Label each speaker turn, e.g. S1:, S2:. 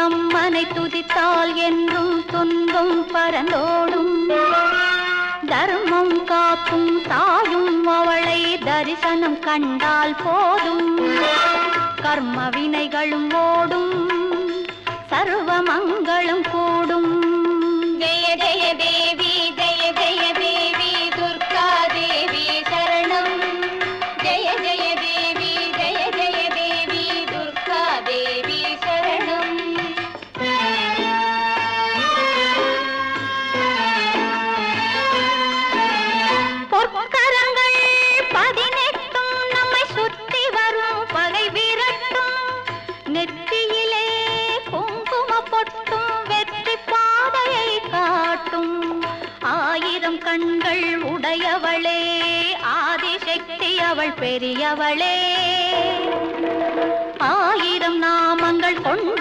S1: அம்மனை துதித்தால் என்றும் துன்பம் பரந்தோடும். தர்மம் காக்கும் தாயும் அவளை தரிசனம் கண்டால் போதும். கர்ம வினைகளும் ஓடும் சர்வமங்களும் கூடும்.
S2: ஜெய ஜெய தேவி ஜெய.
S1: ஆயிரம் கண்கள் உடையவளே ஆதிசக்தி அவள் பெரியவளே. ஆயிரம் நாமங்கள் கொண்ட